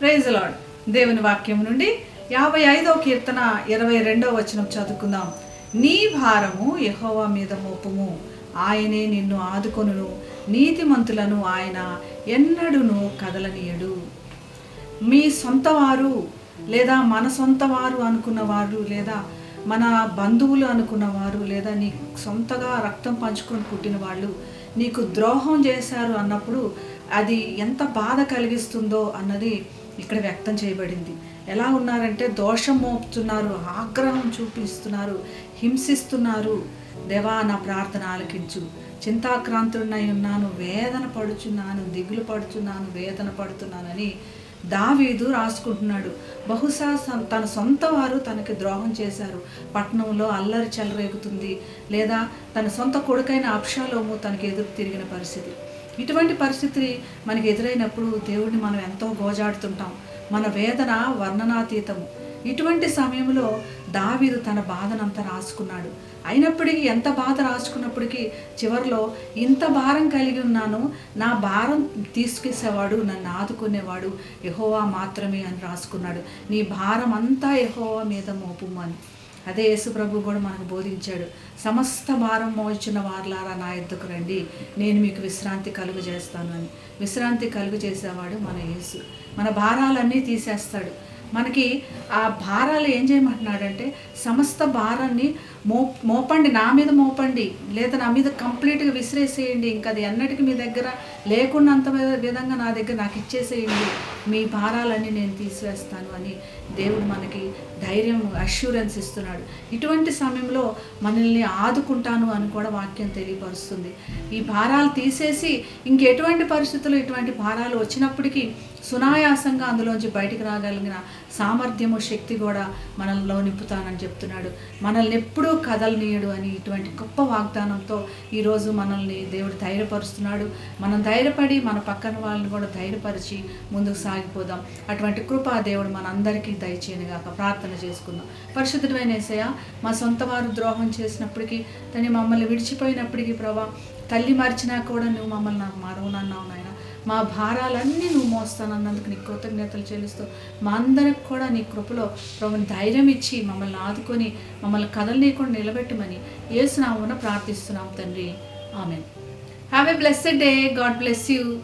Praise lord దేవుని వాక్యం నుండి యాభై ఐదో కీర్తన ఇరవై రెండో వచనం చదువుకుందాం. నీ భారము యహోవా మీద మోపుము. ఆయనే నిన్ను ఆదుకొనును. నీతిమంతులను ఆయన ఎన్నడూను కదలనీయడు. మీ సొంత వారు లేదా మన సొంత వారు అనుకున్నవారు లేదా మన బంధువులు అనుకున్నవారు లేదా నీ సొంతగా రక్తం పంచుకొని పుట్టిన వాళ్ళు నీకు ద్రోహం చేశారు అన్నప్పుడు అది ఎంత బాధ కలిగిస్తుందో అన్నది ఇక్కడ వ్యక్తం చేయబడింది. ఎలా ఉన్నారంటే దోషం మోపుతున్నారు ఆగ్రహం చూపిస్తున్నారు హింసిస్తున్నారు. దేవా నా ప్రార్థన ఆలకించు. చింతాక్రాంతుడినై ఉన్నాను వేదన పడుచున్నాను దిగులు పడుచున్నాను వేదన పడుతున్నానని దావీదు రాసుకుంటున్నాడు. బహుశా తన సొంత వారు తనకి ద్రోహం చేశారు. పట్టణంలో అల్లరి చెలరేగుతుంది. లేదా తన సొంత కొడుకైన అప్షాలోము తనకి ఎదురు తిరిగిన పరిస్థితి. ఇటువంటి పరిస్థితి మనకి ఎదురైనప్పుడు దేవుడిని మనం ఎంతో గోజాడుతుంటాం. మన వేదన వర్ణనాతీతము. ఇటువంటి సమయంలో దావీదు తన బాధనంతా రాసుకున్నాడు. అయినప్పటికీ ఎంత బాధ రాసుకున్నప్పటికీ చివరిలో ఇంత భారం కలిగి ఉన్నాను నా భారం తీసుకేసేవాడు నన్ను ఆదుకునేవాడు ఎహోవా మాత్రమే అని రాసుకున్నాడు. నీ భారం అంతా ఎహోవా మీద మోపుమని అదే యేసుప్రభు కూడా మనకు బోధించాడు సమస్త భారం మోచిన వార్లారా నా ఎద్దుకు రండి నేను మీకు విశ్రాంతి కలుగు చేస్తాను అని. విశ్రాంతి కలుగు చేసేవాడు మన యేసు. మన భారాలన్నీ తీసేస్తాడు. మనకి ఆ భారాలు ఏం చేయమంటున్నాడంటే సమస్త భారాన్ని మో మోపండి నా మీద మోపండి లేదా నా మీద కంప్లీట్గా విసిరేసేయండి ఇంకా అది ఎన్నటికి మీ దగ్గర లేకున్నంత అంత విధంగా నా దగ్గర నాకు ఇచ్చేసేయండి మీ భారాలన్నీ నేను తీసివేస్తాను అని దేవుడు మనకి ధైర్యం అష్యూరెన్స్ ఇస్తున్నాడు. ఇటువంటి సమయంలో మనల్ని ఆదుకుంటాను అని కూడా వాక్యం తెలియపరుస్తుంది. ఈ భారాలు తీసేసి ఇంకెటువంటి పరిస్థితుల్లో ఇటువంటి భారాలు వచ్చినప్పటికీ సునాయాసంగా అందులోంచి బయటికి రాగలిగిన సామర్థ్యము శక్తి కూడా మనల్లో నింపుతానని చెప్తున్నాడు. మనల్ని ఎప్పుడూ కదలనీయడు అని ఇటువంటి గొప్ప వాగ్దానంతో ఈరోజు మనల్ని దేవుడు ధైర్యపరుస్తున్నాడు. మనం ధైర్యపడి మన పక్కన వాళ్ళని కూడా ధైర్యపరిచి ముందుకు సాగిపోదాం. అటువంటి కృపా దేవుడు మనందరికీ దయచేయనుగాక. ప్రార్థన చేసుకుందాం. పరిశుద్ధమైన ఏసయ మా సొంత వారు ద్రోహం చేసినప్పటికీ తను మమ్మల్ని విడిచిపోయినప్పటికీ ప్రభా తల్లి మరిచినా కూడా నువ్వు మమ్మల్ని నాకు మరవనన్నావు నాయన. మా భారాలన్నీ నువ్వు అన్నందుకు నీ కృతజ్ఞతలు చెల్లిస్తూ మా అందరికి కూడా నీ కృపలో ప్రభుని ధైర్యం ఇచ్చి మమ్మల్ని ఆదుకొని మమ్మల్ని కదలనీయకుండా నిలబెట్టమని ఏసునామున ప్రార్థిస్తున్నాం తండ్రి. Amen. Have a blessed day God bless you